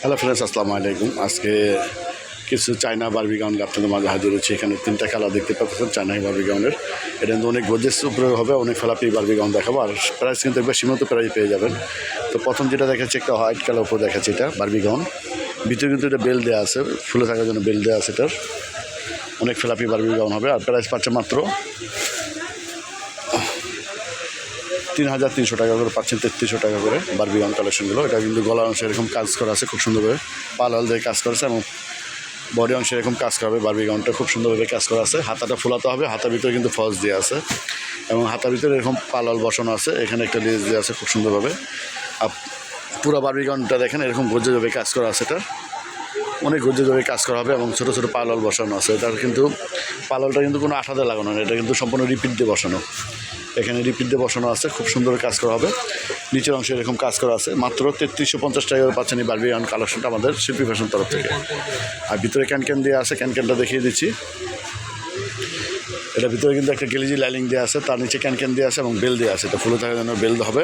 Hello friends আসসালামু আলাইকুম। আজকে কিছু চায়না বারবি গাউন আপনাদের মাঝে হাজির হচ্ছে। এখানে তিনটা কালার দেখতে পাচ্ছেন চায়না বারবি গাউনের এটা কিন্তু অনেক গজেস উপরে হবে, অনেক ফেলাপি বারবি গাউন দেখাবো। আর প্রাইস কিন্তু একবার সীমিত প্রাইস পেয়ে যাবেন। তো প্রথম যেটা দেখাচ্ছে, একটা হোয়াইট কালার উপর দেখাচ্ছে এটা বারবি গাউন ভিতরে কিন্তু এটা বেল দেওয়া আছে, ফুলে থাকার জন্য বেল দেওয়া আছে এটার। অনেক ফেলাপি বারবি গাউন হবে, আর প্রাইস পাচ্ছে মাত্র তিন হাজার তিনশো টাকা করে পাচ্ছেন, তেত্রিশশো টাকা করে বারবি গাউন কালেকশনগুলো এটা কিন্তু গলা অংশে এরকম কাজ করা আছে, খুব সুন্দরভাবে। পাল হাল দিয়ে কাজ করেছে এবং বডি অংশে এরকম কাজ করা হবে, বারবি গাউনটা খুব সুন্দরভাবে কাজ করা আছে। হাতাটা ফোলাতে হবে, হাতার ভিতরে কিন্তু ফলস দিয়ে আছে। এবং হাতার ভিতরে এরকম পালাল বসানো আছে, এখানে একটা লেজ দিয়ে আছে খুব সুন্দরভাবে। আর পুরো বারবি গাউনটা দেখেন, এরকম গজ্জেভাবে কাজ করা আছে এটা। অনেক গজ্জেভাবে কাজ করা হবে এবং ছোটো ছোটো পালল বসানো আছে। এটার কিন্তু পালালটা কিন্তু কোনো আঠাতে লাগানো না, এটা কিন্তু সম্পূর্ণ রিপিট দিয়ে বসানো। এখানে রিপিট দিয়ে বসানো আছে, খুব সুন্দর কাজ করা হবে। নিচের অংশে এরকম কাজ করা আছে, মাত্র তেত্রিশশো পঞ্চাশ টাকা পাচ্ছেন এই বারবি গাউন কালেকশনটা আমাদের শিল্পী ফ্যাশন তরফ থেকে। আর ভিতরে ক্যান ক্যান দিয়ে আছে, ক্যান ক্যানটা দেখিয়ে দিচ্ছি। এটা ভিতরে কিন্তু একটা গেলিজি লাইলিং দেওয়া আছে, তার নিচে ক্যান ক্যান দেওয়া আছে এবং বেল দেওয়া আছে, এটা ফুলে থাকার জন্য বেল হবে।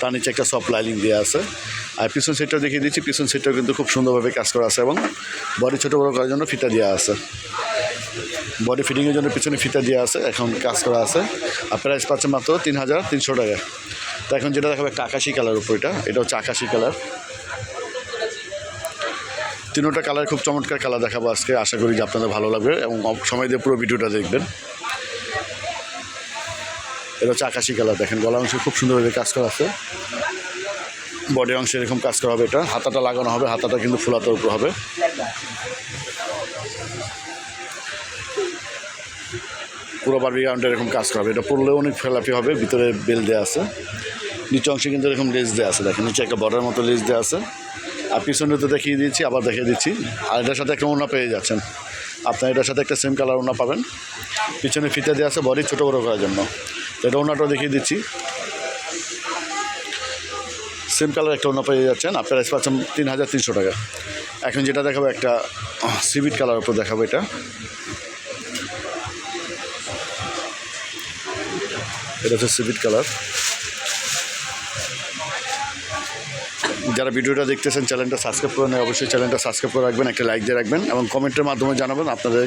তার নিচে একটা সফট লাইলিং দেওয়া আছে। আর পিছন সেটটাও দেখিয়ে দিচ্ছি, পিছন সেটটাও কিন্তু খুব সুন্দরভাবে কাজ করা আছে এবং বডি ছোটো বড়ো করার জন্য ফিতা দেওয়া আছে। বডি ফিটিংয়ের জন্য পিছনে ফিতা দেওয়া আছে, এখন কাজ করা আছে। আর প্রাইস পাচ্ছে মাত্র তিন হাজার তিনশো টাকা। তো এখন যেটা দেখাবে, একটা আকাশি কালার উপর এটা এটা হচ্ছে আকাশি কালার তিনোটা কালার খুব চমৎকার কালার দেখাবো আজকে, আশা করি যে আপনাদের ভালো লাগবে এবং সময় দিয়ে পুরো ভিডিওটা দেখবেন। এটা হচ্ছে আকাশি কালার দেখেন গলা অংশে খুব সুন্দরভাবে কাজ করা আছে। বডি অংশে এরকম কাজ করা হবে এটা। হাতাটা লাগানো হবে, হাতাটা কিন্তু ফুলাতের উপর হবে। পুরো বারবি গাউনটা এরকম কাজ করা হবে। এটা পরলে অনেক ফেলাফি হবে, ভিতরে বেল দেওয়া আছে। নিচে অংশে কিন্তু এরকম লেজ দেওয়া আছে, দেখেন। নিচে একটা বর্ডার মতো লেজ দেওয়া আছে। আর পিছনে তো দেখিয়ে দিয়েছি, আবার দেখিয়ে দিচ্ছি। আর এটার সাথে একটা ওনা পেয়ে যাচ্ছেন। আপনার এটার সাথে একটা সেম কালার ওনা পাবেন। পিছনে ফিতে দেওয়া আছে বডি ছোটো বড়ো করার জন্য। এটা ওনাটাও দেখিয়ে দিচ্ছি। সেম কালার একটা ওনা পেয়ে যাচ্ছেন। আর প্রাইস পাচ্ছেন তিন হাজার তিনশো টাকা। এখন যেটা দেখাবো একটা সিভিট কালার উপর দেখাবো এটা। এটা হচ্ছে সিভিট কালার যারা ভিডিওটা দেখতেছেন, চ্যানেলটা সাবস্ক্রাইব করে নেয় অবশ্যই চ্যানেলটা সাবস্ক্রাইব করে রাখবেন, একটা লাইক দিয়ে রাখবেন এবং কমেন্টের মাধ্যমে জানাবেন আপনাদের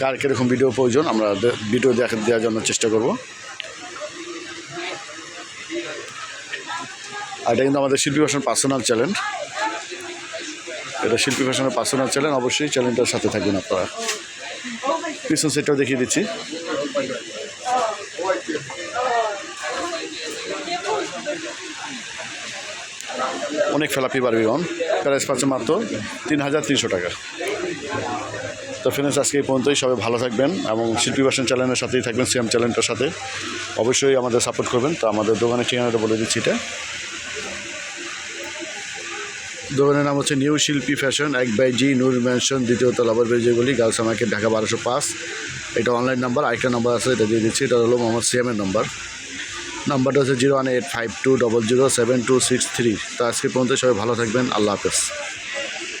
কার কীরকম ভিডিও প্রয়োজন। আমরা ভিডিও দেখা দেওয়ার জন্য চেষ্টা করব। আর এটা কিন্তু আমাদের শিল্পী ফ্যাশন পার্সোনাল চ্যানেল এটা শিল্পী ফ্যাশনের পার্সোনাল চ্যানেল অবশ্যই চ্যানেলটার সাথে থাকবেন আপনারা। পিছন সেটটাও দেখিয়ে দিচ্ছি। অনেক ফেলাপি পারবি অন প্রাইস পাচ্ছে মাত্র তিন হাজার তিনশো টাকা। তো ফ্রেন্ডস আজকে এই পর্যন্তই। সবাই ভালো থাকবেন এবং শিল্পী ভাষণ চ্যানেলের সাথেই থাকবেন সিএম চ্যানেলটার সাথে। অবশ্যই আমাদের সাপোর্ট করবেন। তো আমাদের দোকানের ঠিকানাটা বলে দিচ্ছি এটা। দোকানের নাম হচ্ছে নিউ শিল্পী ফ্যাশন এক বাই জি নূর ম্যানশন দ্বিতীয় তলা আবার বেজেগুলি গার্লস মার্কেট, ঢাকা বারোশো পাঁচ। এটা অনলাইন নাম্বার আরেকটা নাম্বার আছে, এটা দিয়ে দিচ্ছি। এটা হলো মোহাম্মদ সিএমের নাম্বার নাম্বারটা হচ্ছে zero one eight five two double zero seven two six three. তো আজকে পর্যন্ত সবাই ভালো থাকবেন। আল্লাহ হাফেজ।